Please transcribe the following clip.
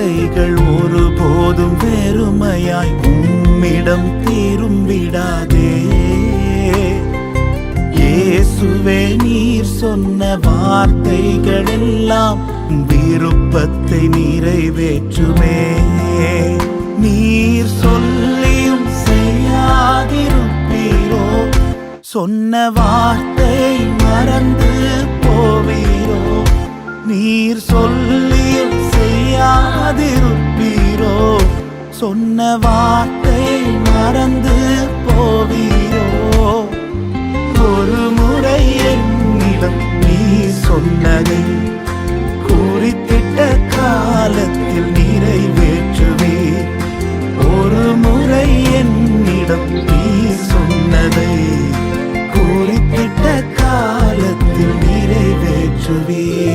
வார்த்தைகள் ஒருபோதும் வெறுமையாய் உம்மிடம் தீரும் விடாதே. இயேசுவே நீர் சொன்ன வார்த்தைகள் எல்லாம் விருப்பத்தை நிறைவேற்றுமே. நீர் சொல்லியும் செய்யாதிருப்பீரோ. சொன்ன வார்த்தை மறந்து போவீரோ. நீர் சொல்லியும் சொன்ன வார்த்தை மறந்து போவீரோ? ஒரு முறை என்னிடம் நீ சொன்னதை குறித்திட்ட காலத்தில் நிறைவேற்றுவே. ஒரு முறை என்னிடம் நீ சொன்னதை குறித்திட்ட காலத்தில் நிறைவேற்றுவே.